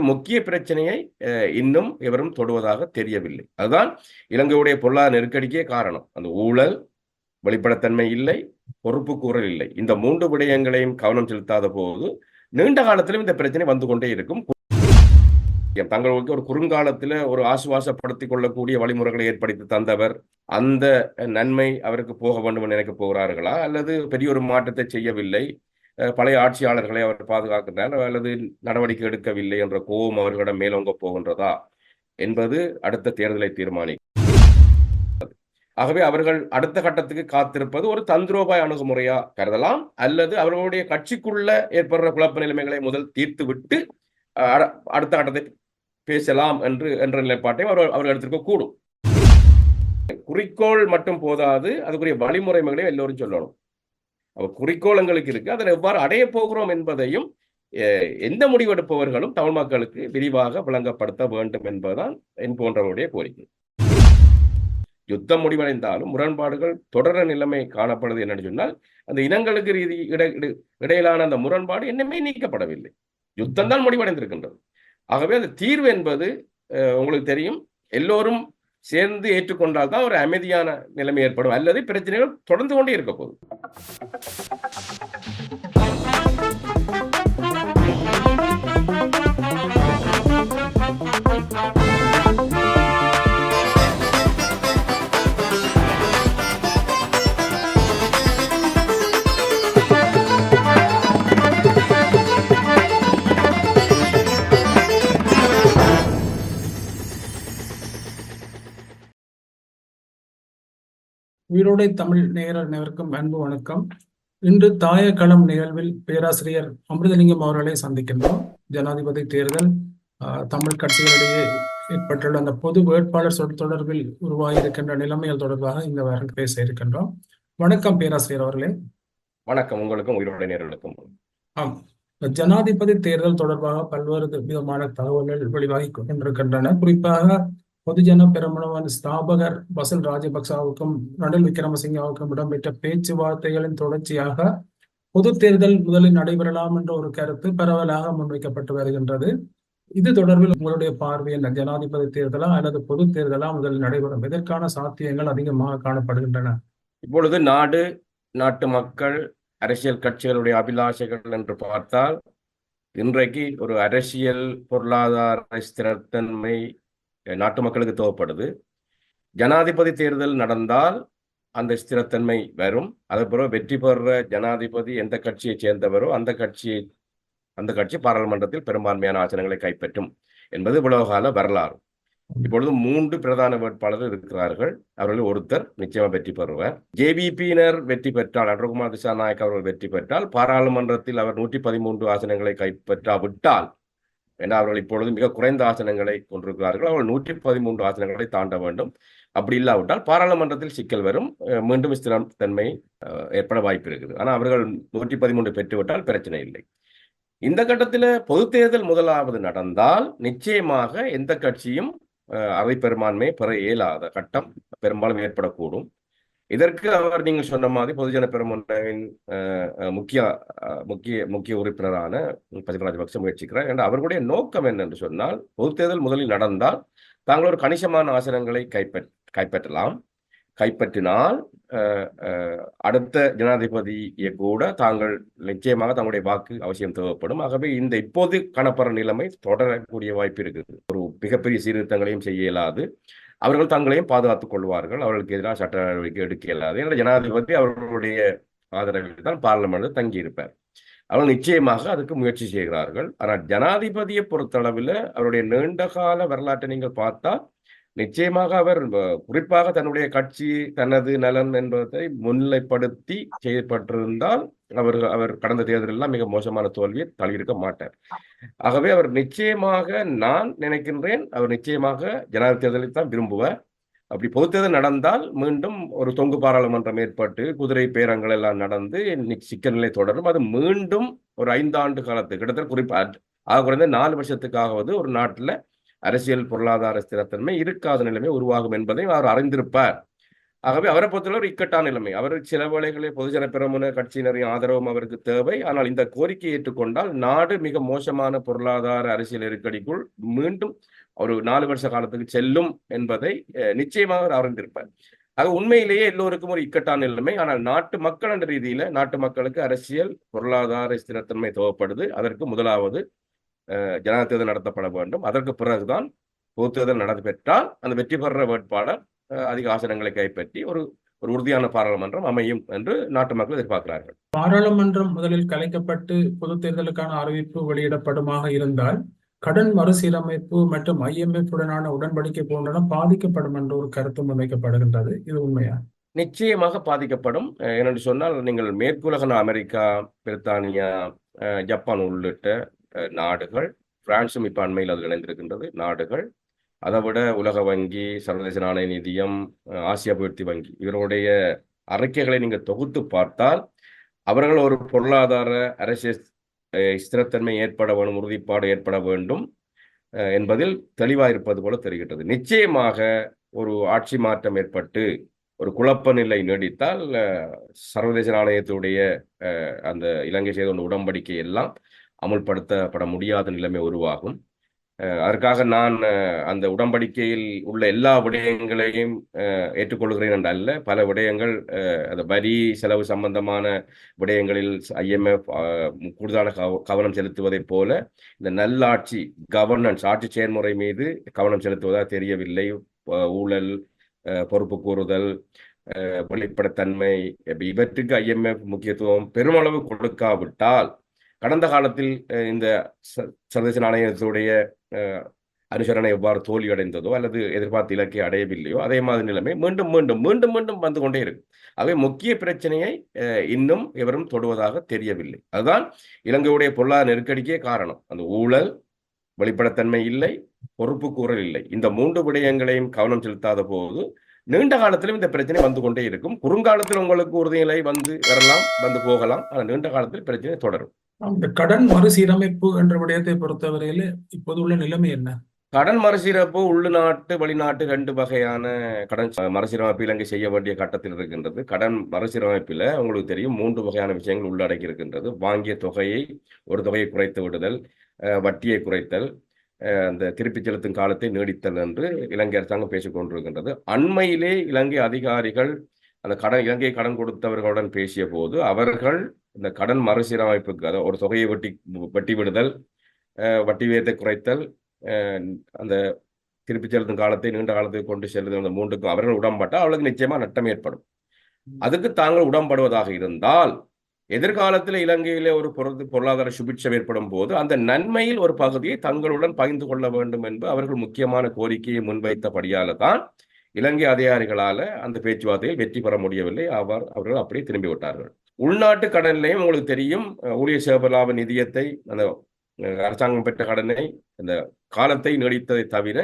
முக்கிய பிரச்சனையை இன்னும் எவரும் தொடுவதாக தெரியவில்லை. அதுதான் இலங்கையுடைய பொருளாதார நெருக்கடிக்கே காரணம். அந்த ஊழல் வெளிப்படத்தன்மை இல்லை பொறுப்பு கூறல் இல்லை. இந்த மூன்று விடயங்களையும் கவனம் செலுத்தாத போது நீண்ட காலத்திலும் இந்த பிரச்சனை வந்து கொண்டே இருக்கும். தங்களுக்கு ஒரு குறுங்காலத்தில் ஒரு ஆசுவாசப்படுத்திக் கொள்ளக்கூடிய வழிமுறைகளை ஏற்படுத்தி தந்தவர் அந்த நன்மை அவருக்கு போக வேண்டும் நினைக்க போகிறார்களா? அல்லது பெரிய ஒரு மாற்றத்தை செய்யவில்லை? பழைய ஆட்சியாளர்களை அவர் பாதுகாக்கின்றார் அல்லது நடவடிக்கை எடுக்கவில்லை என்ற கோபம் அவர்களிடம் மேலோங்க போகின்றதா என்பது அடுத்த தேர்தலை தீர்மானிக்கும் ஆகவே அவர்கள் அடுத்த கட்டத்துக்கு காத்திருப்பது ஒரு தந்திரோபாய அணுகுமுறையா கருதலாம் அல்லது அவர்களுடைய கட்சிக்குள்ள ஏற்படுற குழப்ப நிலைமைகளை முதல் தீர்த்து விட்டு அடுத்த கட்டத்தை பேசலாம் என்று என்ற நிலைப்பாட்டையும் அவர் அவர்கள் எடுத்திருக்க கூடும். குறிக்கோள் மட்டும் போதாது அதுக்குரிய வழிமுறைகளையும் எல்லோரும் சொல்லணும். குறிக்கோள் எங்களுக்கு இருக்கு. அதில் எவ்வாறு அடைய போகிறோம் என்பதையும் எந்த முடிவெடுப்பவர்களும் தமிழ் மக்களுக்கு விரிவாக விளங்கப்படுத்த வேண்டும் என்பதுதான் என் போன்றவருடைய கோரிக்கை. யுத்தம் முடிவடைந்தாலும் முரண்பாடுகள் தொடர நிலைமை காணப்படுது என்னன்னு சொன்னால் அந்த இனங்களுக்கு ரீதி இடையிலான அந்த முரண்பாடு என்னமே நீக்கப்படவில்லை. யுத்தம் தான் முடிவடைந்திருக்கின்றது. ஆகவே அந்த தீர்வு என்பது உங்களுக்கு தெரியும். எல்லோரும் சேர்ந்து ஏற்றுக்கொண்டால் தான் ஒரு அமைதியான நிலைமை ஏற்படும். அல்லது பிரச்சனைகள் தொடர்ந்து கொண்டே இருக்க போகுது. உயிரோடை தமிழ் நேயர் அனைவருக்கும் அன்பு வணக்கம். இன்று தாய களம் நிகழ்வில் பேராசிரியர் அமிர்தலிங்கம் அவர்களை சந்திக்கின்றோம். ஜனாதிபதி தேர்தல் தமிழ் கட்சிகளிடையே ஏற்பட்டுள்ள அந்த பொது வேட்பாளர் சொல் தொடர்பில் உருவாகியிருக்கின்ற நிலைமைகள் தொடர்பாக இந்த வாரம் பேச இருக்கின்றோம். வணக்கம் பேராசிரியர் அவர்களே. வணக்கம். உங்களுக்கும் உயிரோட நேர்களுக்கும் ஆம். ஜனாதிபதி தேர்தல் தொடர்பாக பல்வேறு விதமான தகவல்கள் வெளிவாகி கொண்டிருக்கின்றன. குறிப்பாக பொதுஜன பெருமனவன் ஸ்தாபகர் பசல் ராஜபக்சாவுக்கும் ரணில் விக்ரமசிங்காவுக்கும் இடம்பெற்ற பேச்சுவார்த்தைகளின் தொடர்ச்சியாக பொது தேர்தல் முதலில் நடைபெறலாம் என்ற ஒரு கருத்து பரவலாக முன்வைக்கப்பட்டு வருகின்றது. இது தொடர்பில் உங்களுடைய பார்வை என்ன? ஜனாதிபதி தேர்தலா அல்லது பொது தேர்தலா முதலில் நடைபெறும்? இதற்கான சாத்தியங்கள் அதிகமாக காணப்படுகின்றன? இப்பொழுது நாடு நாட்டு மக்கள் அரசியல் கட்சிகளுடைய அபிலாஷைகள் என்று பார்த்தால் இன்றைக்கு ஒரு அரசியல் பொருளாதார ஸ்திரத்தன்மை நாட்டு மக்களுக்கு தேவைப்படுது. ஜனாதிபதி தேர்தல் நடந்தால் அந்த ஸ்திரத்தன்மை வரும். அதே பிறகு வெற்றி பெறுற ஜனாதிபதி எந்த கட்சியை சேர்ந்தவரோ அந்த கட்சியை அந்த கட்சி பாராளுமன்றத்தில் பெரும்பான்மையான ஆசனங்களை கைப்பற்றும் என்பது உலககால வரலாறு. இப்பொழுது மூன்று பிரதான வேட்பாளர்கள் இருக்கிறார்கள். அவர்களில் ஒருத்தர் நிச்சயமா வெற்றி பெறுவார். ஜேபிபியினர் வெற்றி பெற்றால் அன்றகுமார் திசாநாயக் அவர்கள் வெற்றி பெற்றால் பாராளுமன்றத்தில் அவர் நூற்றி பதிமூன்று ஆசனங்களை கைப்பற்றாவிட்டால் ஏன்னா அவர்கள் இப்பொழுது மிக குறைந்த ஆசனங்களை கொண்டிருக்கிறார்கள். அவர்கள் நூற்றி பதிமூன்று ஆசனங்களை தாண்ட வேண்டும். அப்படி இல்லாவிட்டால் பாராளுமன்றத்தில் சிக்கல் வரும். மீண்டும் ஸ்திரம் தன்மை ஏற்பட வாய்ப்பு இருக்குது. ஆனால் அவர்கள் நூற்றி பதிமூன்று பெற்றுவிட்டால் பிரச்சனை இல்லை. இந்த கட்டத்தில் பொது தேர்தல் முதலாவது நடந்தால் நிச்சயமாக எந்த கட்சியும் அவை பெரும்பான்மை பெற இயலாத கட்டம் பெரும்பாலும் ஏற்படக்கூடும். இதற்கு அவர் நீங்கள் சொன்ன மாதிரி பொதுஜன பெருமன்றின் முக்கிய முக்கிய முக்கிய உறுப்பினரான பசில் ராஜபக்ச முயற்சிக்கிறார். என்ற அவர்களுடைய நோக்கம் என்னென்று சொன்னால் பொது தேர்தல் முதலில் நடந்தால் தாங்கள் ஒரு கணிசமான ஆசனங்களை கைப்பற் கைப்பற்றலாம். கைப்பற்றினால் அடுத்த ஜனாதிபதியை கூட தாங்கள் நிச்சயமாக தங்களுடைய வாக்கு அவசியம் தேவைப்படும். ஆகவே இந்த இப்போது காணப்படுற நிலைமை தொடரக்கூடிய வாய்ப்பு இருக்குது. ஒரு மிகப்பெரிய சீர்திருத்தங்களையும் செய்ய இயலாது. அவர்கள் தங்களையும் பாதுகாத்துக் கொள்வார்கள். அவர்களுக்கு எதிராக சட்ட நடவடிக்கை எடுக்க இயலாது என்ற ஜனாதிபதி அவர்களுடைய ஆதரவில் தான் பார்லமெண்ட் தங்கியிருப்பார். அவர்கள் நிச்சயமாக அதுக்கு முயற்சி செய்கிறார்கள். ஆனால் ஜனாதிபதியை பொறுத்தளவில் அவருடைய நீண்ட கால வரலாற்றை நீங்கள் பார்த்தா நிச்சயமாக அவர் குறிப்பாக தன்னுடைய கட்சி தனது நலன் என்பதை முன்னிலைப்படுத்தி செய்யப்பட்டிருந்தால் அவர் அவர் கடந்த தேர்தலெல்லாம் மிக மோசமான தோல்வியை தள்ளியிருக்க மாட்டார். ஆகவே அவர் நிச்சயமாக நான் நினைக்கின்றேன் அவர் நிச்சயமாக ஜனாதிபதி தேர்தலை தான் விரும்புவார். அப்படி பொதுத்தேர்தல் நடந்தால் மீண்டும் ஒரு தொங்கு பாராளுமன்றம் ஏற்பட்டு குதிரை பேரங்கள் எல்லாம் நடந்து சிக்கல் நிலை தொடரும். அது மீண்டும் ஒரு ஐந்தாண்டு காலத்து கிட்டத்தட்ட குறிப்பா ஆக குறைந்த நாலு வருஷத்துக்காகவது ஒரு நாட்டில் அரசியல் பொருளாதார ஸ்திரத்தன்மை இருக்காத நிலைமை உருவாகும் என்பதை அவர் அறிந்திருப்பார். ஆகவே அவரை பொறுத்தவரை ஒரு இக்கட்டான நிலைமை. அவர் சில வேளைகளில் பொதுஜன பெரமுன கட்சியினரின் ஆதரவும் அவருக்கு தேவை. ஆனால் இந்த கோரிக்கையை ஏற்றுக்கொண்டால் நாடு மிக மோசமான பொருளாதார அரசியல் நெருக்கடிக்குள் மீண்டும் ஒரு நாலு வருஷ காலத்துக்கு செல்லும் என்பதை நிச்சயமாக அவர் அறிந்திருப்பார். ஆக உண்மையிலேயே எல்லோருக்கும் ஒரு இக்கட்டான நிலைமை. ஆனால் நாட்டு மக்கள் என்ற ரீதியில நாட்டு மக்களுக்கு அரசியல் பொருளாதார ஸ்திரத்தன்மை தேவைப்படுது. அதற்கு முதலாவது அஹ், ஜனாதிபதி நடத்தப்பட வேண்டும். அதற்கு பிறகுதான் பொது தேர்தல் நடைபெற்றால் அந்த வெற்றி பெற வேட்பாளர் அதிக ஆசனங்களை கைப்பற்றி ஒரு ஒரு உறுதியான பாராளுமன்றம் அமையும் என்று நாட்டு மக்கள் எதிர்பார்க்கிறார்கள். பாராளுமன்றம் முதலில் கலைக்கப்பட்டு பொது தேர்தலுக்கான அறிவிப்பு வெளியிடப்படுமாக இருந்தால் கடன் மறுசீரமைப்பு மற்றும் IMF உடனான உடன்படிக்கை போன்றன பாதிக்கப்படும் என்ற ஒரு கருத்து முன்வைக்கப்படுகின்றது இது உண்மையா? நிச்சயமாக பாதிக்கப்படும். ஏனென்று சொன்னால் நீங்கள் மேற்குலக நா- அமெரிக்கா பிரித்தானியா ஜப்பான் உள்ளிட்ட நாடுகள் பிரான்சும் இப்ப அண்மையில் அதில் இணைந்திருக்கின்றது நாடுகள் அதை விட உலக வங்கி சர்வதேச நாணய நிதியம் ஆசிய அபிவிருத்தி வங்கி இவருடைய அறிக்கைகளை நீங்கள் தொகுத்து பார்த்தால் அவர்கள் ஒரு பொருளாதார அரசியல் ஸ்திரத்தன்மை ஏற்பட வேண்டும் உறுதிப்பாடு ஏற்பட வேண்டும் என்பதில் தெளிவாக இருப்பது போல தெரிகின்றது. நிச்சயமாக ஒரு ஆட்சி மாற்றம் ஏற்பட்டு ஒரு குழப்ப நிலை நீடித்தால் சர்வதேச நாணயத்துடைய அந்த இலங்கை செய்த உடன்படிக்கை எல்லாம் அமுல்படுத்தப்பட முடியாத நிலைமை உருவாகும். அதற்காக நான் அந்த உடன்படிக்கையில் உள்ள எல்லா விடயங்களையும் ஏற்றுக்கொள்கிறேன் என்று அல்ல. பல விடயங்கள் அந்த வரி செலவு சம்பந்தமான விடயங்களில் ஐஎம்எஃப் கூடுதலான கவ- கவனம் செலுத்துவதைப் போல இந்த நல்லாட்சி கவர்னன்ஸ் ஆட்சி செயல்முறை மீது கவனம் செலுத்துவதாக தெரியவில்லை. ஊழல் பொறுப்பு கூறுதல் அஹ், வெளிப்படைத்தன்மை இவற்றுக்கு ஐஎம்எஃப் முக்கியத்துவம் பெருமளவு கொடுக்காவிட்டால் கடந்த காலத்தில் இந்த ச- சர்வதேச நாணயத்துடைய அனுசரணை எவ்வாறு தோல்வியடைந்ததோ அல்லது எதிர்பார்த்த இலக்கை அடையவில்லையோ அதே மாதிரி நிலைமை மீண்டும் மீண்டும் மீண்டும் மீண்டும் வந்து கொண்டே இருக்கும். ஆகவே முக்கிய பிரச்சனையை இன்னும் எவரும் தொடுவதாக தெரியவில்லை. அதுதான் இலங்கையுடைய பொருளாதார நெருக்கடிக்கே காரணம். அந்த ஊழல் வெளிப்படைத்தன்மை இல்லை பொறுப்பு கூறல் இல்லை. இந்த மூன்று விடயங்களையும் கவனம் செலுத்தாத போது நீண்ட காலத்திலும் இந்த பிரச்சனை வந்து கொண்டே இருக்கும். குறுங்காலத்தில் உங்களுக்கு உறுதிநிலை வந்து வரலாம் வந்து போகலாம். ஆனால் நீண்ட காலத்தில் பிரச்சனை தொடரும். இந்த கடன் மறுசீரமைப்பு என்ற விடயத்தை பொறுத்தவரையில இப்போது உள்ள நிலைமை என்ன? கடன் மறுசீரமைப்பு உள்நாட்டு வெளிநாட்டு ரெண்டு வகையான கடன் மறுசீரமைப்பு இலங்கை செய்ய வேண்டிய கட்டத்தில் இருக்கின்றது. கடன் மறுசீரமைப்பில் உங்களுக்கு தெரியும் மூன்று வகையான விஷயங்கள் உள்ளடக்கி இருக்கின்றது வாங்கிய தொகையை ஒரு தொகையை குறைத்து விடுதல் வட்டியை குறைத்தல் அந்த திருப்பிச் செலுத்தும் காலத்தை நீடித்தல் என்று இலங்கை அரசாங்கம் பேசிக்கொண்டிருக்கின்றது அண்மையிலே இலங்கை அதிகாரிகள் அந்த கடன் இலங்கை கடன் கொடுத்தவர்களுடன் பேசிய போது அவர்கள் இந்த கடன் மறுசீரமைப்புக்கு அதாவது ஒரு தொகையை வட்டி வட்டி விடுதல் வட்டி விகிதத்தை குறைத்தல் அந்த திருப்பிச் செலுத்தும் காலத்தை நீண்ட காலத்துக்கு கொண்டு செல்லுதல் அந்த மூன்றுக்கும் அவர்கள் உடன்பட்டால் அவர்களுக்கு நிச்சயமா நட்டம் ஏற்படும். அதுக்கு தாங்கள் உடன்படுவதாக இருந்தால் எதிர்காலத்தில் இலங்கையிலே ஒரு பொருள் பொருளாதார சுபிட்சம் ஏற்படும் போது அந்த நன்மையில் ஒரு பகுதியை தங்களுடன் பகிர்ந்து கொள்ள வேண்டும் என்று அவர்கள் முக்கியமான கோரிக்கையை முன்வைத்தபடியால தான் இலங்கை அதிகாரிகளால அந்த பேச்சுவார்த்தையில் வெற்றி பெற முடியவில்லை. அவர் அவர்கள் அப்படியே திரும்பி விட்டார்கள். உள்நாட்டு கடனிலையும் உங்களுக்கு தெரியும் ஊழியர் சேவலாப நிதியத்தை அந்த அரசாங்கம் பெற்ற கடனை அந்த காலத்தை நீடித்ததை தவிர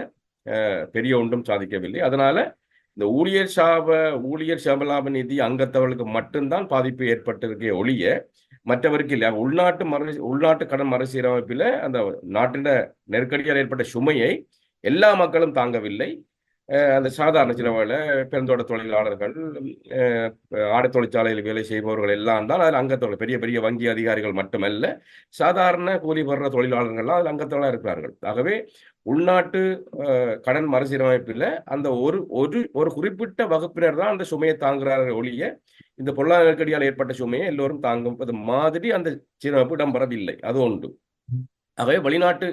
பெரிய ஒன்றும் சாதிக்கவில்லை. அதனால இந்த ஊழியர் சாப ஊழியர் சேவலாப நிதி அங்கத்தவர்களுக்கு மட்டும்தான் பாதிப்பு ஏற்பட்டிருக்கே ஒழிய மற்றவருக்கு இல்லை. உள்நாட்டு மறு உள்நாட்டு கடன் மறுசீரமைப்பில் அந்த நாட்டின் நெருக்கடியால் ஏற்பட்ட சுமையை எல்லா மக்களும் தாங்கவில்லை. அந்த சாதாரண சில வேலை பெருந்தோட்ட தொழிலாளர்கள் அஹ் ஆடை தொழிற்சாலையில் வேலை செய்பவர்கள் எல்லாம் தான் அதில் அங்கத்தோட பெரிய பெரிய வங்கி அதிகாரிகள் மட்டுமல்ல சாதாரண கூலி பெறுற தொழிலாளர்கள்லாம் அதில் அங்கத்தோட இருக்கிறார்கள். ஆகவே உள்நாட்டு கடன் மறுசீரமைப்பில் அந்த ஒரு ஒரு ஒரு குறிப்பிட்ட வகுப்பினர் தான் அந்த சுமையை தாங்குகிறார்கள் ஒழிய இந்த பொருளாதார நெருக்கடியால் ஏற்பட்ட சுமையை எல்லோரும் அது மாதிரி அந்த சீரமைப்பு இடம்பெறவில்லை. அது ஒன்று ஆகவே வெளிநாட்டு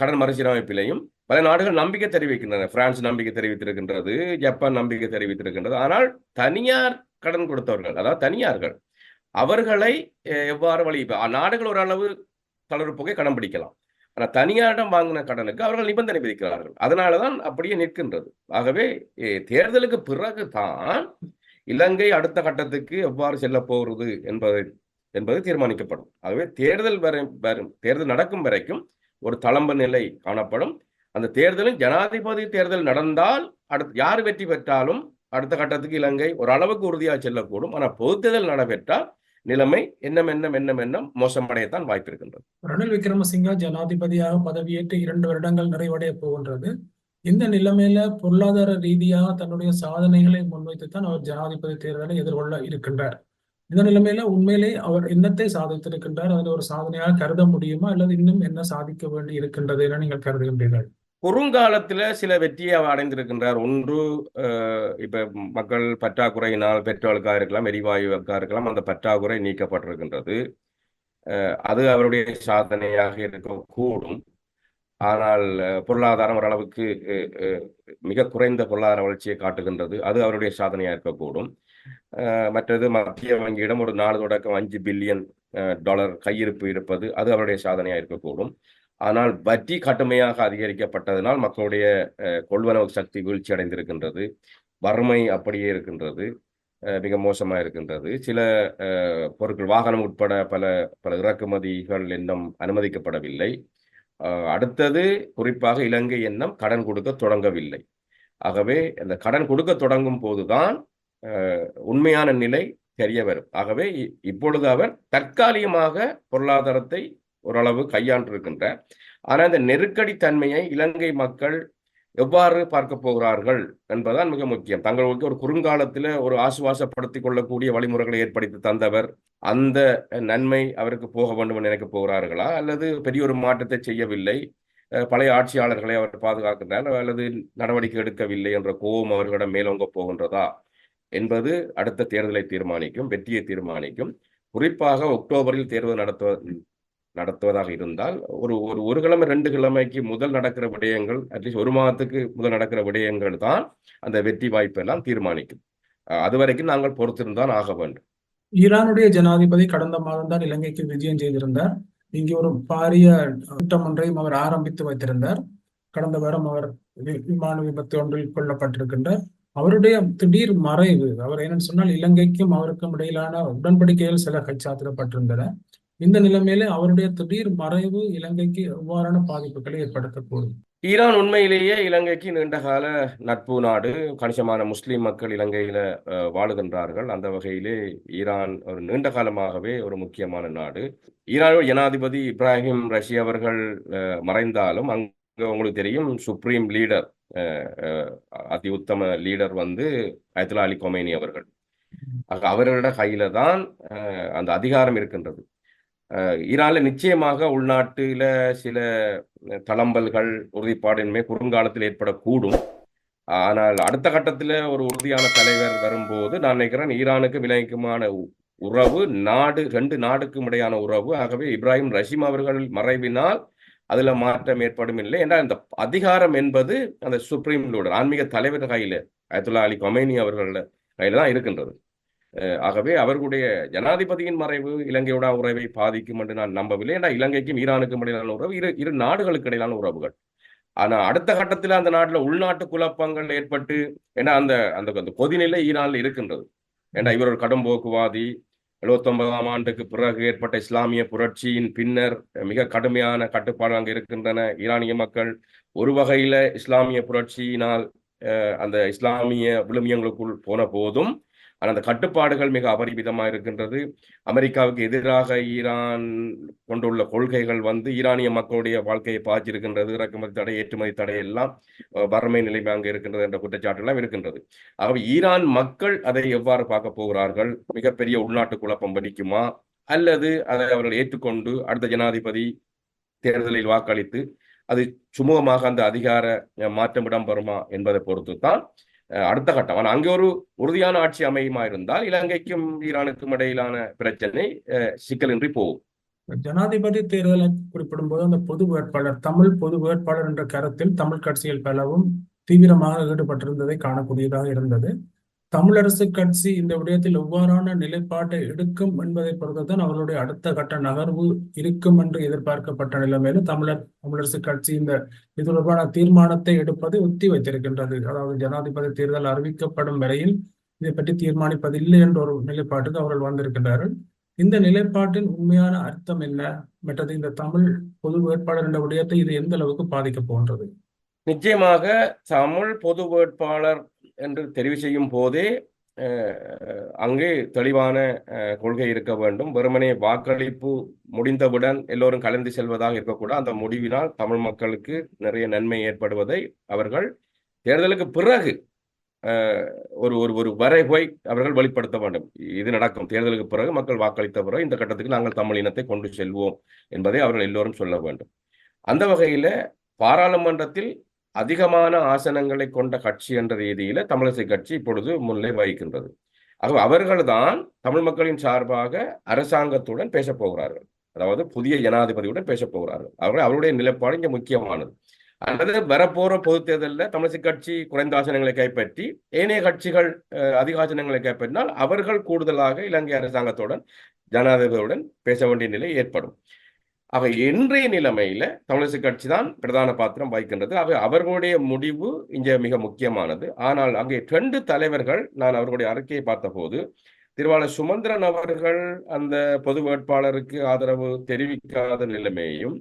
கடன் மறுசீரமைப்பிலையும் பல நாடுகள் நம்பிக்கை தெரிவிக்கின்றன. பிரான்ஸ் நம்பிக்கை தெரிவித்திருக்கின்றது ஜப்பான் நம்பிக்கை தெரிவித்திருக்கின்றது. ஆனால் தனியார் கடன் கொடுத்தவர்கள் அதாவது தனியார்கள் அவர்களை எவ்வாறு வழி நாடுகள் ஓரளவு தளர்ப்புகை கடன் பிடிக்கலாம். ஆனால் தனியாரிடம் வாங்கின கடனுக்கு அவர்கள் நிபந்தனை விதிக்கிறார்கள். அதனால தான் அப்படியே நிற்கின்றது. ஆகவே தேர்தலுக்கு பிறகு தான் இலங்கை அடுத்த கட்டத்துக்கு எவ்வாறு செல்ல போகிறது என்பது என்பது தீர்மானிக்கப்படும். ஆகவே தேர்தல் வரை வரும் தேர்தல் நடக்கும் வரைக்கும் ஒரு தளம்ப நிலை காணப்படும். அந்த தேர்தலில் ஜனாதிபதி தேர்தல் நடந்தால் அடுத்து யார் வெற்றி பெற்றாலும் அடுத்த கட்டத்துக்கு இலங்கை ஒரு அளவுக்கு உறுதியாக செல்லக்கூடும். ஆனால் பொது தேர்தல் நடைபெற்றால் நிலைமை என்னம் எண்ணம் என்னம் எண்ணம் மோசமடையத்தான் வாய்ப்பு இருக்கின்றது ரணில் விக்ரமசிங்க ஜனாதிபதியாக பதவியேற்று இரண்டு வருடங்கள் நிறைவடைய போகின்றது. இந்த நிலைமையில பொருளாதார ரீதியாக தன்னுடைய சாதனைகளை முன்வைத்துத்தான் அவர் ஜனாதிபதி தேர்தலை எதிர்கொள்ள இருக்கின்றார். இந்த நிலைமையில உண்மையிலே அவர் என்னத்தை சாதித்திருக்கின்றார்? அதில் ஒரு சாதனையாக கருத முடியுமா? அல்லது இன்னும் என்ன சாதிக்க வேண்டி இருக்கின்றது என நீங்கள் கருதுகின்றீர்கள்? குறுங்காலத்துல சில வெற்றியை அவர் அடைந்திருக்கின்றார். ஒன்று இப்போ இப்ப மக்கள் பற்றாக்குறையினால் பெட்ரோலுக்காக இருக்கலாம் எரிவாயுவுக்காக இருக்கலாம் அந்த பற்றாக்குறை நீக்கப்பட்டிருக்கின்றது. அது அவருடைய சாதனையாக இருக்கக்கூடும். ஆனால் பொருளாதாரம் ஓரளவுக்கு மிக குறைந்த பொருளாதார வளர்ச்சியை காட்டுகின்றது. அது அவருடைய சாதனையாக இருக்கக்கூடும். மற்றது மத்திய வங்கியிடம் ஒரு நாலு தொடக்கம் அஞ்சு பில்லியன் டாலர் கையிருப்பு இருப்பது அது அவருடைய சாதனையாக இருக்கக்கூடும். ஆனால் வட்டி கடுமையாக அதிகரிக்கப்பட்டதனால் மக்களுடைய கொள்வனவு சக்தி வீழ்ச்சி அடைந்திருக்கின்றது. வறுமை அப்படியே இருக்கின்றது. அஹ், மிக மோசமாக இருக்கின்றது. சில பொருட்கள் வாகனம் உட்பட பல பல இறக்குமதிகள் இன்னும் அனுமதிக்கப்படவில்லை. அடுத்தது குறிப்பாக இலங்கை எண்ணம் கடன் கொடுக்க தொடங்கவில்லை. ஆகவே அந்த கடன் கொடுக்க தொடங்கும் போதுதான் உண்மையான நிலை தெரிய வரும். ஆகவே இ- இப்பொழுது அவர் தற்காலிகமாக பொருளாதாரத்தை ஓரளவு கையாண்டிருக்கின்றார். ஆனால் இந்த நெருக்கடி தன்மையை இலங்கை மக்கள் எவ்வாறு பார்க்க போகிறார்கள் என்பதுதான் மிக முக்கியம். தங்களுக்கு ஒரு குறுங்காலத்தில் ஒரு ஆசுவாசப்படுத்திக் கொள்ளக்கூடிய வழிமுறைகளை ஏற்படுத்தி தந்தவர் அந்த நன்மை அவருக்கு போக வேண்டும் என்று நினைக்க போகிறார்களா? அல்லது பெரிய ஒரு மாற்றத்தை செய்யவில்லை பழைய ஆட்சியாளர்களை அவர் பாதுகாக்கின்றார்? அல்லது நடவடிக்கை எடுக்கவில்லை என்ற கோபம் அவர்களிடம் மேலோங்க போகின்றதா? என்பது அடுத்த தேர்தலை தீர்மானிக்கும் வெற்றியை தீர்மானிக்கும். குறிப்பாக அக்டோபரில் தேர்தல் நடத்துவ நடத்துவதாக இருந்தால் ஒரு ஒரு ஒரு கிழமை ரெண்டு கிழமைக்கு முதல் நடக்கிற விடயங்கள் அட்லீஸ்ட் ஒரு மாதத்துக்கு முதல் நடக்கிற விடயங்கள் தான் அந்த வெற்றி வாய்ப்பெல்லாம் தீர்மானிக்கும். அதுவரைக்கும் அது வரைக்கும் நாங்கள் பொறுத்திருந்தான் ஆக வேண்டும். ஈரானுடைய ஜனாதிபதி கடந்த மாதம் தான் இலங்கைக்கு விஜயம் செய்திருந்தார். இங்கே ஒரு பாரிய திட்டம் ஒன்றையும் அவர் ஆரம்பித்து வைத்திருந்தார். கடந்த வாரம் அவர் விமான விபத்து ஒன்றில் கொல்லப்பட்டிருக்கின்றார். அவருடைய திடீர் மறைவு அவர் என்னன்னு சொன்னால் இலங்கைக்கும் அவருக்கும் இடையிலான உடன்படிக்கைகள் சில கைச்சாத்திடப்பட்டிருந்தன. இந்த நிலைமையில அவருடைய திடீர் மறைவு இலங்கைக்கு எவ்வாறான பாதிப்புகளை ஏற்படுத்தக்கூடும்? ஈரான் உண்மையிலேயே இலங்கைக்கு நீண்டகால நட்பு நாடு கணிசமான முஸ்லீம் மக்கள் இலங்கையில வாழுகின்றார்கள். அந்த வகையிலே ஈரான் ஒரு நீண்ட காலமாகவே ஒரு முக்கியமான நாடு. ஈரான் ஜனாதிபதி இப்ராஹிம் ரஷி அவர்கள் மறைந்தாலும் அங்க உங்களுக்கு தெரியும் சுப்ரீம் லீடர் அதி உத்தம லீடர் வந்து அயத்துல்லா அலி கொமேனி அவர்கள். அவர்களோட கையில தான் அந்த அதிகாரம் இருக்கின்றது. ஈரான்ல நிச்சயமாக உள்நாட்டில சில தளம்பல்கள் உறுதிப்பாடின்மை குறுங்காலத்தில் ஏற்படக்கூடும். ஆனால் அடுத்த கட்டத்தில் ஒரு உறுதியான தலைவர் வரும்போது நான் நினைக்கிறேன் ஈரானுக்கு விலைக்குமான உ- உறவு நாடு ரெண்டு நாடுக்கும் இடையான உறவு ஆகவே இப்ராஹிம் ரஷீம் அவர்கள் மறைவினால் அதுல மாற்றம் ஏற்படும் இல்லை என்றால் இந்த அதிகாரம் என்பது அந்த சுப்ரீம் லீடர் ஆன்மீக தலைவர் கையில அயத்துல்லா அலி கொமேனி அவர்கள் கையில தான் இருக்கின்றது. ஆகவே அவர்களுடைய ஜனாதிபதியின் மறைவு இலங்கையோட உறவை பாதிக்கும் என்று நான் நம்பவில்லை ஏன்னா இலங்கைக்கும் ஈரானுக்கும் இடையிலான உறவு இரு இரு நாடுகளுக்கு இடையிலான உறவுகள். ஆனா அடுத்த கட்டத்தில் அந்த நாட்டுல உள்நாட்டு குழப்பங்கள் ஏற்பட்டு ஏன்னா அந்த அந்த அந்த கொதிநிலை ஈரான்ல இருக்கின்றது. ஏன்னா இவர் ஒரு கடும் போக்குவாதி எழுபத்தொன்பதாம் ஆண்டுக்கு பிறகு ஏற்பட்ட இஸ்லாமிய புரட்சியின் பின்னர் மிக கடுமையான கட்டுப்பாடு அங்கு இருக்கின்றன. ஈரானிய மக்கள் ஒரு வகையில இஸ்லாமிய புரட்சியினால் அஹ், அந்த இஸ்லாமிய விழுமியங்களுக்குள் போன போதும் ஆனால் அந்த கட்டுப்பாடுகள் மிக அபரிமிதமாக இருக்கின்றது. அமெரிக்காவுக்கு எதிராக ஈரான் கொண்டுள்ள கொள்கைகள் வந்து ஈரானிய மக்களுடைய வாழ்க்கையை பாய்ச்சிருக்கின்றது இறக்குமதி தடை ஏற்றுமதி தடை எல்லாம் வறுமை நிலைமை அங்கே இருக்கின்றது என்ற குற்றச்சாட்டு எல்லாம் இருக்கின்றது. ஆகவே ஈரான் மக்கள் அதை எவ்வாறு பார்க்க போகிறார்கள்? மிகப்பெரிய உள்நாட்டு குழப்பம் வெடிக்குமா? அல்லது அதை அவர்கள் ஏற்றுக்கொண்டு அடுத்த ஜனாதிபதி தேர்தலில் வாக்களித்து அது சுமூகமாக அந்த அதிகார அஹ், மாற்றம் இடம்பெறுமா என்பதை பொறுத்து தான் அடுத்த கட்டம் ஆனால் அங்கே ஒரு உறுதியான ஆட்சி அமையுமா இருந்தால் இலங்கைக்கும் ஈரானுக்கும் இடையிலான பிரச்சனை அஹ், சிக்கலின்றி போகும். ஜனாதிபதி தேர்தலை குறிப்பிடும் போது அந்த பொது வேட்பாளர் தமிழ் பொது வேட்பாளர் என்ற கருத்தில் தமிழ் கட்சிகள் பலவும் தீவிரமாக ஈடுபட்டிருந்ததை காணக்கூடியதாக இருந்தது. தமிழரசு கட்சி இந்த விடயத்தில் எவ்வாறான நிலைப்பாட்டை எடுக்கும் என்பதை பொறுத்துதான் அவர்களுடைய அடுத்த கட்ட நகர்வு இருக்கும் என்று எதிர்பார்க்கப்பட்ட நிலைமையில தமிழர் தமிழரசு கட்சி இந்த இது தொடர்பான தீர்மானத்தை எடுப்பதை ஒத்தி வைத்திருக்கின்றது. அதாவது ஜனாதிபதி தேர்தல் அறிவிக்கப்படும் வரையில் இதை பற்றி தீர்மானிப்பதில்லை என்ற ஒரு நிலைப்பாட்டுக்கு அவர்கள் வந்திருக்கின்றார்கள். இந்த நிலைப்பாட்டின் உண்மையான அர்த்தம் என்ன? மற்றது இந்த தமிழ் பொது வேட்பாளர் என்ற விடயத்தை இது எந்த அளவுக்கு பாதிக்க போன்றது நிச்சயமாக தமிழ் பொது வேட்பாளர் என்று தெரிவு செய்யும் போதே அங்கே தெளிவான கொள்கை இருக்க வேண்டும். வெறுமனே வாக்களிப்பு முடிந்தவுடன் எல்லோரும் கலந்து செல்வதாக இருக்கக்கூடாது. அந்த முடிவினால் தமிழ் மக்களுக்கு நிறைய நன்மை ஏற்படுவதை அவர்கள் தேர்தலுக்கு பிறகு ஒரு ஒரு ஒரு வரைவை அவர்கள் வெளிப்படுத்த வேண்டும். இது நடக்கும். தேர்தலுக்கு பிறகு மக்கள் வாக்களித்த பிறகு இந்த கட்டத்துக்கு நாங்கள் தமிழ் இனத்தை கொண்டு செல்வோம் என்பதை அவர்கள் எல்லோரும் சொல்ல வேண்டும். அந்த வகையில பாராளுமன்றத்தில் அதிகமான ஆசனங்களை கொண்ட கட்சி என்ற ரீதியில தமிழிசை கட்சி இப்பொழுது முன்னிலை வகிக்கின்றது. ஆகவே அவர்கள்தான் தமிழ் மக்களின் சார்பாக அரசாங்கத்துடன் பேசப் போகிறார்கள். அதாவது புதிய ஜனாதிபதியுடன் பேசப் போகிறார்கள். அவர்கள் அவருடைய நிலைப்பாடு இங்கே முக்கியமானது. அல்லது வரப்போற பொது தேர்தலில் தமிழிசை கட்சி குறைந்த ஆசனங்களை கைப்பற்றி ஏனைய கட்சிகள் அஹ், அதிக ஆசனங்களை கைப்பற்றினால் அவர்கள் கூடுதலாக இலங்கை அரசாங்கத்துடன் ஜனாதிபதியுடன் பேச வேண்டிய நிலை ஏற்படும். ஆக இன்றைய நிலைமையில தமிழிசை கட்சி தான் பிரதான பாத்திரம் வகிக்கின்றது. அவை அவர்களுடைய முடிவு இங்கே மிக முக்கியமானது. ஆனால் அங்கே ரெண்டு தலைவர்கள் நான் அவர்களுடைய அறிக்கையை பார்த்தபோது திருவாளர் சுமந்திரன் அவர்கள் அந்த பொது வேட்பாளருக்கு ஆதரவு தெரிவிக்காத நிலைமையும்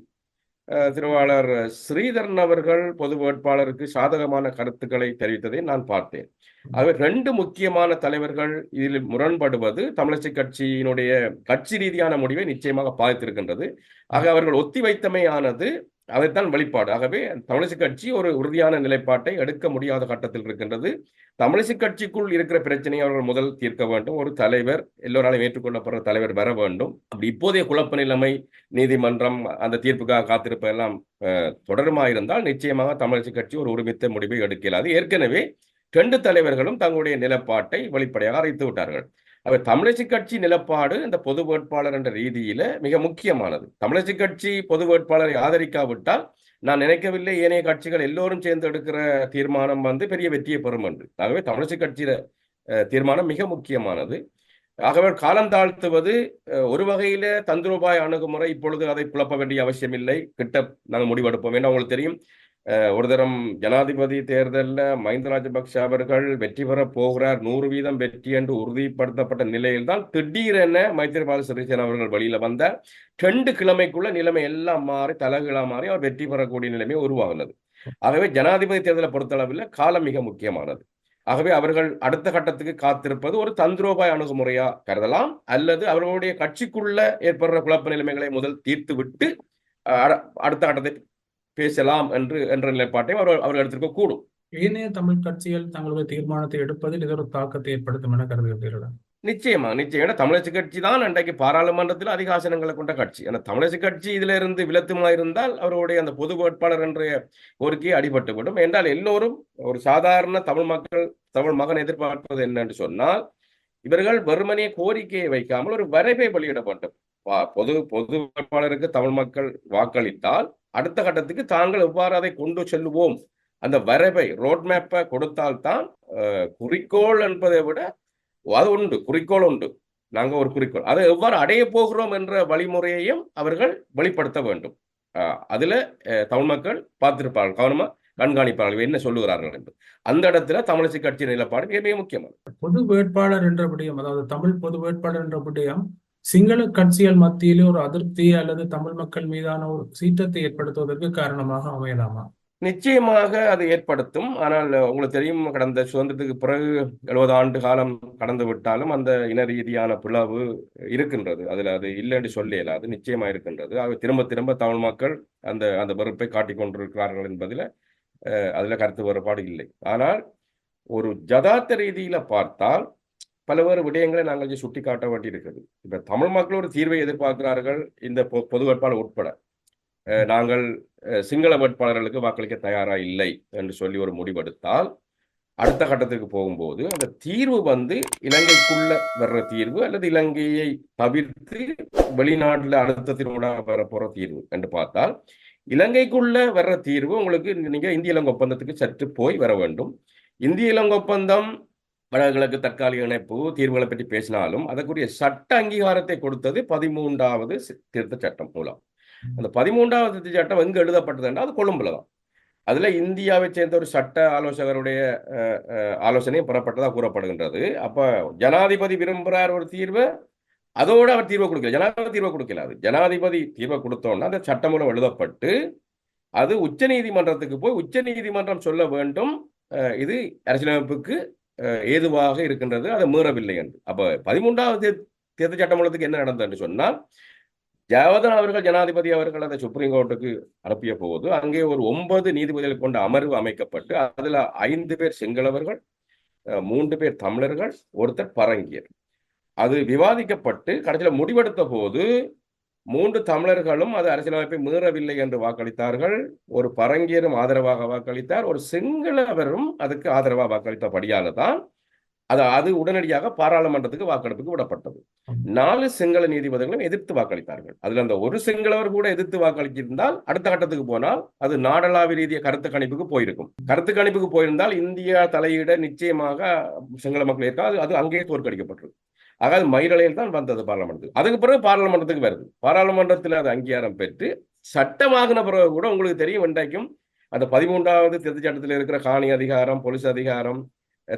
திருவாளர் ஸ்ரீதரன் அவர்கள் பொது வேட்பாளருக்கு சாதகமான கருத்துக்களை தெரிவித்ததை நான் பார்த்தேன். ஆகவே ரெண்டு முக்கியமான தலைவர்கள் இதில் முரண்படுவது தமிழிசை கட்சியினுடைய கட்சி ரீதியான முடிவை நிச்சயமாக பாதித்திருக்கின்றது. ஆக அவர்கள் ஒத்திவைத்தமையானது அதைத்தான் வெளிப்பாடு. ஆகவே தமிழிசை கட்சி ஒரு உறுதியான நிலைப்பாட்டை எடுக்க முடியாத கட்டத்தில் இருக்கின்றது. தமிழிசை கட்சிக்குள் இருக்கிற பிரச்சனையை அவர்கள் முதல் தீர்க்க வேண்டும். ஒரு தலைவர் எல்லோராலும் ஏற்றுக்கொள்ளப்படுற தலைவர் வர வேண்டும். அப்படி இப்போதைய குழப்ப நிலைமை நீதிமன்றம் அந்த தீர்ப்புக்காக காத்திருப்ப எல்லாம் அஹ், தொடருமா இருந்தால் நிச்சயமாக தமிழிசை கட்சி ஒரு ஒருமித்த முடிவை எடுக்கலாது ஏற்கனவே ரெண்டு தலைவர்களும் தங்களுடைய நிலப்பாட்டை வெளிப்படையாக அறிவித்து விட்டார்கள். அவர் தமிழிசை கட்சி நிலப்பாடு இந்த பொது வேட்பாளர் என்ற ரீதியில மிக முக்கியமானது. தமிழிசை கட்சி பொது வேட்பாளரை ஆதரிக்காவிட்டால் நான் நினைக்கவில்லை ஏனைய கட்சிகள் எல்லோரும் சேர்ந்து எடுக்கிற தீர்மானம் வந்து பெரிய வெற்றியை பெறும் என்று. ஆகவே தமிழிசை கட்சியில தீர்மானம் மிக முக்கியமானது. ஆகவே காலம் தாழ்த்துவது ஒரு வகையில தந்திரோபாய அணுகுமுறை இப்பொழுது அதை குழப்ப வேண்டிய அவசியம் இல்லை கிட்ட நாங்கள் முடிவெடுப்போம். ஏன்னா உங்களுக்கு தெரியும் ஒரு தரம் ஜனாதிபதி தேர்தலில் மஹிந்த ராஜபக்ஷ அவர்கள் வெற்றி பெற போகிறார் நூறு வீதம் வெற்றி என்று உறுதிப்படுத்தப்பட்ட நிலையில்தான் திடீரென மைத்திரிபால சிறிசேன அவர்கள் வெளியில வந்த ரெண்டு கிழமைக்குள்ள நிலைமை எல்லாம் மாறி தலைகீழா மாறி அவர் வெற்றி பெறக்கூடிய நிலைமை உருவாகினது. ஆகவே ஜனாதிபதி தேர்தலை பொறுத்தளவில் காலம் மிக முக்கியமானது. ஆகவே அவர்கள் அடுத்த கட்டத்துக்கு காத்திருப்பது ஒரு தந்திரோபாய அணுகுமுறையா கருதலாம் அல்லது அவர்களுடைய கட்சிக்குள்ள ஏற்படுற குழப்ப நிலைமைகளை முதல் தீர்த்து விட்டு அஹ், அட- அடுத்த கட்டத்தை பேசலாம் என்று என்ற நிலைப்பாட்டையும் அவர்கள் அவர்கள் எடுத்திருக்க கூடும். ஏனைய தமிழ் கட்சிகள் தங்களுடைய தீர்மானத்தை எடுப்பதில் இது ஒரு தாக்கத்தை ஏற்படுத்தும் என கருதுகிறீர்களா? நிச்சயமா நிச்சயம். தமிழரசு கட்சி தான் அன்றைக்கு பாராளுமன்றத்தில் அதிக ஆசனங்களை கொண்ட கட்சி. ஏன்னா தமிழரசு கட்சி இதுல இருந்து விலத்துமா இருந்தால் அவருடைய அந்த பொது வேட்பாளர் என்ற கோரிக்கையை அடிபட்டுவிடும் என்றால் எல்லோரும் ஒரு சாதாரண தமிழ் மக்கள் தமிழ் மகன் எதிர்பார்ப்பது என்னன்னு சொன்னால் இவர்கள் வெறுமனே கோரிக்கையை வைக்காமல் ஒரு வரைவை வெளியிட வேண்டும். பொது பொது வேட்பாளருக்கு தமிழ் மக்கள் வாக்களித்தால் அடுத்த கட்டத்துக்கு தாங்கள் எவ்வாறு அதை கொண்டு செல்லுவோம்? அந்த வரைவை ரோட் மேப்பை கொடுத்தால்தான் குறிக்கோள் என்பதை விட அது உண்டு. குறிக்கோள் உண்டு. நாங்கள் ஒரு குறிக்கோள். அதை எவ்வாறு அடைய போகிறோம் என்ற வழிமுறையையும் அவர்கள் வெளிப்படுத்த வேண்டும். அதில் தமிழ் மக்கள் பார்த்திருப்பார்கள். கவனமா கண்காணிப்பார்கள். என்ன சொல்லுகிறார்கள் என்று. அந்த இடத்துல தமிழிசை கட்சி நிலப்பாடு மிக மிக முக்கியமானது. பொது வேட்பாளர் என்ற விடயம் அதாவது தமிழ் பொது வேட்பாளர் என்ற விடயம் சிங்கள கட்சிகள் மத்தியிலே ஒரு அதிருப்தி அல்லது தமிழ் மக்கள் மீதான ஒரு சீற்றத்தை ஏற்படுத்துவதற்கு காரணமாக அமையலாமா? நிச்சயமாக அது ஏற்படுத்தும். ஆனால் உங்களுக்கு தெரியும் கடந்த சுதந்திரத்துக்கு பிறகு எழுபது ஆண்டு காலம் கடந்து விட்டாலும் அந்த இன ரீதியான பிளவு இருக்கின்றது. அதில் அது இல்லைன்னு சொல்ல இயலாது. நிச்சயமா இருக்கின்றது. ஆக திரும்ப திரும்ப தமிழ் மக்கள் அந்த அந்த வெறுப்பை காட்டிக் கொண்டிருக்கிறார்கள் என்பதில் அஹ், கருத்து வேறுபாடு இல்லை. ஆனால் ஒரு ஜதார்த்த ரீதியில பார்த்தால் பல்வேறு விடயங்களை நாங்கள் இங்கே சுட்டி காட்ட வேண்டியிருக்கிறது. இப்ப தமிழ் மக்கள் ஒரு தீர்வை எதிர்பார்க்கிறார்கள் இந்த பொ- பொது வேட்பாளர் உட்பட. நாங்கள் சிங்கள வேட்பாளர்களுக்கு வாக்களிக்க தயாரா இல்லை என்று சொல்லி ஒரு முடிவெடுத்தால் அடுத்த கட்டத்துக்கு போகும்போது அந்த தீர்வு வந்து இலங்கைக்குள்ள வர்ற தீர்வு அல்லது இலங்கையை தவிர்த்து வெளிநாட்டுல அழுத்தத்தினூடாக வர போற தீர்வு என்று பார்த்தால் இலங்கைக்குள்ள வர்ற தீர்வு உங்களுக்கு நீங்க இந்திய இலங்கை ஒப்பந்தத்துக்கு சற்று போய் வர வேண்டும். இந்திய இலங்கை ஒப்பந்தம் வடகிழக்கு தற்காலிக இணைப்பு தீர்வுகளை பற்றி பேசினாலும் அதற்குரிய சட்ட அங்கீகாரத்தை கொடுத்தது பதிமூன்றாவது திருத்த சட்டம் மூலம். அந்த பதிமூன்றாவது திருத்த சட்டம் எங்க எழுதப்பட்டது என்றால் அது கொழும்புல தான். அதுல இந்தியாவை சேர்ந்த ஒரு சட்ட ஆலோசகருடைய ஆலோசனையும் பெறப்பட்டதா கூறப்படுகின்றது. அப்ப ஜனாதிபதி விரும்புகிறார் ஒரு தீர்வு அதோட அவர் தீர்வை கொடுக்கல. ஜனாதிபதி தீர்வை கொடுக்கல அது. ஜனாதிபதி தீர்வை கொடுத்தோன்னா அந்த சட்டமூலம் எழுதப்பட்டு அது உச்ச நீதிமன்றத்துக்கு போய் உச்ச நீதிமன்றம் சொல்ல வேண்டும். இது அரசியலமைப்புக்கு ஏதுவாக இருக்கின்றது அதை மீறவில்லை என்று. அப்ப பதிமூன்றாவது தேர்தல் சட்டமன்றத்துக்கு என்ன நடந்தது சொன்னால் ஜெயவர்தன் அவர்கள் ஜனாதிபதி அவர்கள் அந்த சுப்ரீம் கோர்ட்டுக்கு அனுப்பிய போது அங்கே ஒரு ஒன்பது நீதிபதிகள் கொண்ட அமர்வு அமைக்கப்பட்டு அதுல ஐந்து பேர் சிங்களவர்கள் அஹ், மூன்று பேர் தமிழர்கள் ஒருத்தர் பரங்கியர். அது விவாதிக்கப்பட்டு கடைசியில் முடிவெடுத்த போது மூன்று தமிழர்களும் அது அரசியலமைப்பை மீறவில்லை என்று வாக்களித்தார்கள். ஒரு பரங்கியரும் ஆதரவாக வாக்களித்தார். ஒரு சிங்களவரும் அதுக்கு ஆதரவாக வாக்களித்தபடியால தான் அது அது உடனடியாக பாராளுமன்றத்துக்கு வாக்கெடுப்புக்கு விடப்பட்டது. நாலு சிங்கள நீதிபதிகளும் எதிர்த்து வாக்களித்தார்கள். அதுல அந்த ஒரு சிங்களவர் கூட எதிர்த்து வாக்களித்திருந்தால் அடுத்த கட்டத்துக்கு போனால் அது நாடளாவிய ரீதிய கருத்து கணிப்புக்கு போயிருக்கும். கருத்து கணிப்புக்கு போயிருந்தால் இந்தியா தலையிட நிச்சயமாக சிங்கள மக்கள் இருக்கா அது அது அங்கேயே தோற்கடிக்கப்பட்டிருக்கும் அதாவது மயிரலையில் தான் வந்தது பாராளுமன்றத்துக்கு. அதுக்கு பிறகு பாராளுமன்றத்துக்கு வருது. பாராளுமன்றத்தில் அது அங்கீகாரம் பெற்று சட்டமாகின பிறகு கூட உங்களுக்கு தெரியும் இன்றைக்கும் அந்த பதிமூன்றாவது திருத்த சட்டத்தில் இருக்கிற காணி அதிகாரம் போலீஸ் அதிகாரம்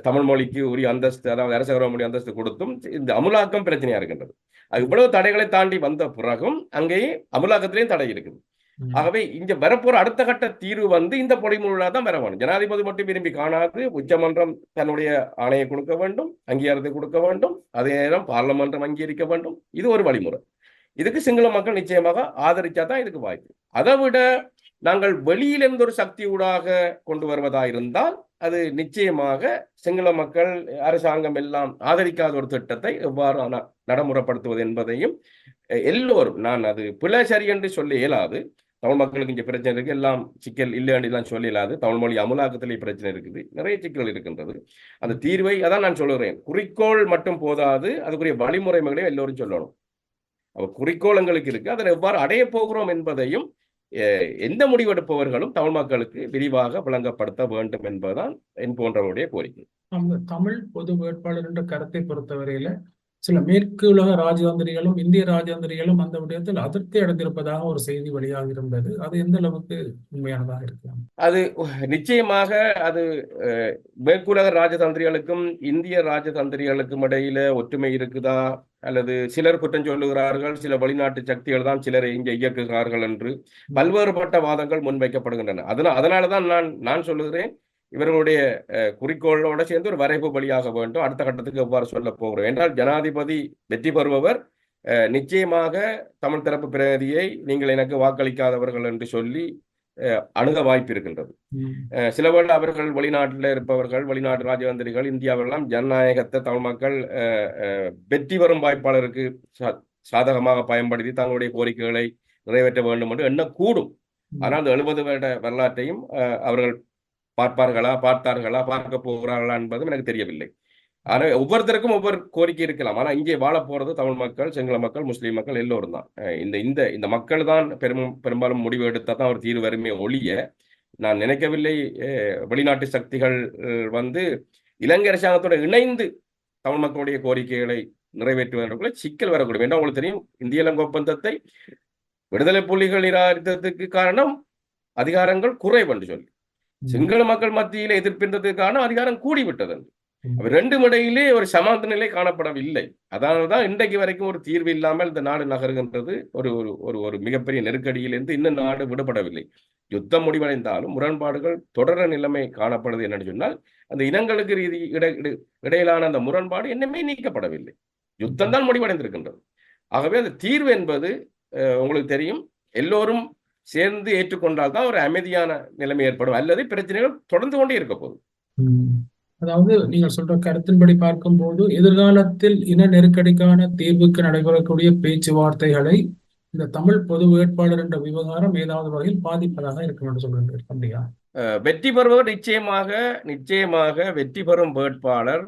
தமிழ் மொழிக்கு உரிய அந்தஸ்து அதாவது அரச மொழி அந்தஸ்து கொடுத்தும் இந்த அமுலாக்கம் பிரச்சனையா இருக்கின்றது. அது இவ்வளவு தடைகளை தாண்டி வந்த பிறகும் அங்கேயே அமுலாக்கத்திலேயும் தடை இருக்குது. ஆகவே இங்க வரப்போற அடுத்த கட்ட தீர்வு வந்து இந்த பொடிமுறையா தான் வர வேணும். ஜனாதிபதி மட்டும் விரும்பி காணாது. உச்சமன்றம் தன்னுடைய ஆணையை கொடுக்க வேண்டும் அங்கீகாரத்தை கொடுக்க வேண்டும் அதே நேரம் பார்லமென்றம் அங்கீகரிக்க வேண்டும். இது ஒரு வழிமுறை. இதுக்கு சிங்கள மக்கள் நிச்சயமாக ஆதரிச்சா தான் இதுக்கு வாய்ப்பு. அதை விட நாங்கள் வெளியிலிருந்து ஒரு சக்தி ஊடாக கொண்டு வருவதா இருந்தால் அது நிச்சயமாக சிங்கள மக்கள் அரசாங்கம் எல்லாம் ஆதரிக்காத ஒரு திட்டத்தை எவ்வாறு நடைமுறைப்படுத்துவது என்பதையும் எல்லோரும் நான் அது பிழை சரி என்று சொல்ல இயலாது. தமிழ் மக்களுக்கு இங்க பிரச்சனை இருக்கு. எல்லாம் சிக்கல் இல்லைன்னு சொல்ல இயலாது தமிழ் மொழி அமுலாக்கத்திலே பிரச்சனை இருக்குது. நிறைய சிக்கல் இருக்கின்றது. அந்த தீர்வை அதான் நான் சொல்லுகிறேன். குறிக்கோள் மட்டும் போதாது அதுக்குரிய வழிமுறைகளையும் எல்லோரும் சொல்லணும். அப்ப குறிக்கோள் எங்களுக்கு இருக்கு. அதை எவ்வாறு அடைய போகிறோம் என்பதையும் எந்த முடிவெடுப்பவர்களும் தமிழ் மக்களுக்கு விரிவாக விளங்கப்படுத்த வேண்டும் என்பதுதான் என் போன்றவருடைய கோரிக்கை. தமிழ் பொது வேட்பாளர் என்ற கருத்தை பொறுத்தவரையில சில மேற்கு உலக ராஜதந்திரிகளும் இந்திய ராஜதந்திரிகளும் அந்த விடயத்தில் அதிருப்தி அடைந்திருப்பதாக ஒரு செய்தி வெளியாக இருந்தது. அது எந்த அளவுக்கு உண்மையானதாக இருக்கலாம்? அது நிச்சயமாக அது மேற்குலக ராஜதந்திரிகளுக்கும் இந்திய ராஜதந்திரிகளுக்கும் இடையில ஒற்றுமை இருக்குதா? அல்லது சிலர் குற்றம் சொல்லுகிறார்கள் சில வெளிநாட்டு சக்திகள் தான் சிலரை இங்கே இயக்குகிறார்கள் என்று. பல்வேறுபட்ட வாதங்கள் முன்வைக்கப்படுகின்றன. அதனால் அதனால தான் நான் நான் சொல்லுகிறேன் இவர்களுடைய குறிக்கோளோட சேர்ந்து ஒரு வரைவு பலியாக வேண்டும். அடுத்த கட்டத்துக்கு எவ்வாறு சொல்ல போகிறோம்? என்றால் ஜனாதிபதி வெற்றி பெறுபவர் நிச்சயமாக தமிழ் தரப்பு பிரதிநிதியை நீங்கள் எனக்கு வாக்களிக்காதவர்கள் என்று சொல்லி அணுக வாய்ப்பு இருக்கின்றது. சில வேளை அவர்கள் வெளிநாட்டில் இருப்பவர்கள் வெளிநாட்டு ராஜதந்திரிகள் இந்தியாவெல்லாம் ஜனநாயகத்தை தமிழ் மக்கள் வெற்றி பெறும் வாய்ப்பாளருக்கு சா- சாதகமாக பயன்படுத்தி தங்களுடைய கோரிக்கைகளை நிறைவேற்ற வேண்டும் என்று எண்ணக்கூடும். ஆனால் எழுபது வருட வரலாற்றையும் அஹ், அவர்கள் பார்ப்பார்களா பார்த்தார்களா பார்க்க போகிறார்களா என்பதும் எனக்கு தெரியவில்லை. ஆனால் ஒவ்வொருத்தருக்கும் ஒவ்வொரு கோரிக்கை இருக்கலாம். ஆனால் இங்கே வாழ போறது தமிழ் மக்கள் சிங்கள மக்கள் முஸ்லீம் மக்கள் எல்லோரும் தான். இந்த இந்த இந்த மக்கள் தான் பெரும் பெரும்பாலும் முடிவு எடுத்தால் தான் ஒரு தீர்வு வருமே ஒழிய நான் நினைக்கவில்லை அஹ், வெளிநாட்டு சக்திகள் வந்து இலங்கை அரசாங்கத்தோடு இணைந்து தமிழ் மக்களுடைய கோரிக்கைகளை நிறைவேற்றுவதற்குள்ள சிக்கல் வரக்கூடும். ஏன்னா உங்களுக்கு தெரியும் இந்திய இலங்கை ஒப்பந்தத்தை விடுதலை புலிகள் நிராகரித்ததுக்கு காரணம் அதிகாரங்கள் குறைவென்று சொல்லி. சிங்கள மக்கள் மத்தியில எதிர்ப்பின்றதுக்கான அதிகாரம் கூடிவிட்டது என்று. ரெண்டும் இடையிலே ஒரு சமாந்த நிலை காணப்படவில்லை. அதனால்தான் இன்றைக்கு வரைக்கும் ஒரு தீர்வு இல்லாமல் இந்த நாடு நகருகின்றது ஒரு ஒரு ஒரு மிகப்பெரிய நெருக்கடியிலிருந்து இன்னும் நாடு விடுபடவில்லை. யுத்தம் முடிவடைந்தாலும் முரண்பாடுகள் தொடர நிலைமை காணப்படுது என்னன்னு சொன்னால் அந்த இனங்களுக்கு ரீதி இட இட- இடையிலான அந்த முரண்பாடு இன்னுமே நீக்கப்படவில்லை. யுத்தம் தான் முடிவடைந்திருக்கின்றது. ஆகவே அந்த தீர்வு என்பது உங்களுக்கு தெரியும். எல்லோரும் சேர்ந்து ஏற்றுக்கொண்டால் தான் ஒரு அமைதியான நிலைமை ஏற்படும். அல்லது பிரச்சனைகள் தொடர்ந்து கொண்டே இருக்க போகுது. அதாவது நீங்கள் சொல்ற கருத்தின்படி பார்க்கும்போது எதிர்காலத்தில் இன நெருக்கடிக்கான தீர்வுக்கு நடைபெறக்கூடிய பேச்சுவார்த்தைகளை இந்த தமிழ் பொது வேட்பாளர் என்ற விவகாரம் ஏதாவது வகையில் பாதிப்பதாக இருக்கும் என்று சொல்றீங்க வெற்றி பெறுபவர் நிச்சயமாக நிச்சயமாக வெற்றி பெறும் வேட்பாளர்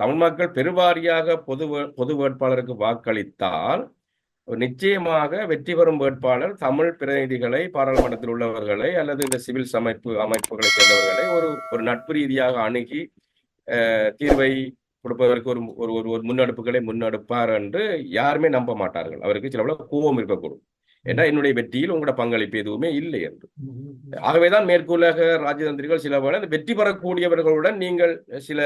தமிழ் மக்கள் பெருவாரியாக பொது பொது வேட்பாளருக்கு வாக்களித்தால் நிச்சயமாக வெற்றி பெறும் வேட்பாளர் தமிழ் பிரதிநிதிகளை பாராளுமன்றத்தில் உள்ளவர்களை அல்லது இந்த சிவில் அமைப்பு அமைப்புகளை சேர்ந்தவர்களை ஒரு ஒரு நட்பு ரீதியாக அணுகி தீர்வை கொடுப்பதற்கு ஒரு ஒரு ஒரு ஒரு முன்னெடுப்புகளை முன்னெடுப்பார் என்று யாருமே நம்ப மாட்டார்கள். அவருக்கு சில கோபம் இருக்கக்கூடும். ஏன்னா என்னுடைய வெற்றியில் உங்களோட பங்களிப்பு எதுவுமே இல்லை என்று. ஆகவேதான் மேற்குலக ராஜதந்திரிகள் சில வெற்றி பெறக்கூடியவர்களுடன் நீங்கள் சில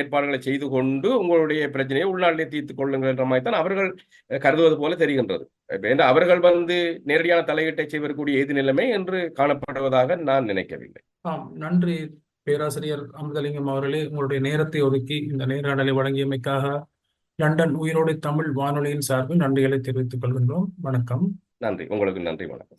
ஏற்பாடுகளை செய்து கொண்டு உங்களுடைய பிரச்சனையை உள்நாட்டிலே தீர்த்துக் கொள்ளுங்கள் என்ற மாதிரி தான் அவர்கள் கருதுவது போல தெரிகின்றது. ஏன்னா அவர்கள் வந்து நேரடியான தலையீட்டை செய்வதற்குரிய எது நிலைமை என்று காணப்படுவதாக நான் நினைக்கவில்லை. ஆம் நன்றி பேராசிரியர் அமுதலிங்கம் அவர்களே. உங்களுடைய நேரத்தை ஒதுக்கி இந்த நேர்காணலை வழங்கியமைக்காக லண்டன் உயிரோடு தமிழ் வானொலியின் சார்பில் நன்றிகளை தெரிவித்துக் கொள்கின்றோம். வணக்கம். நன்றி. உங்களுக்கு நன்றி வணக்கம்.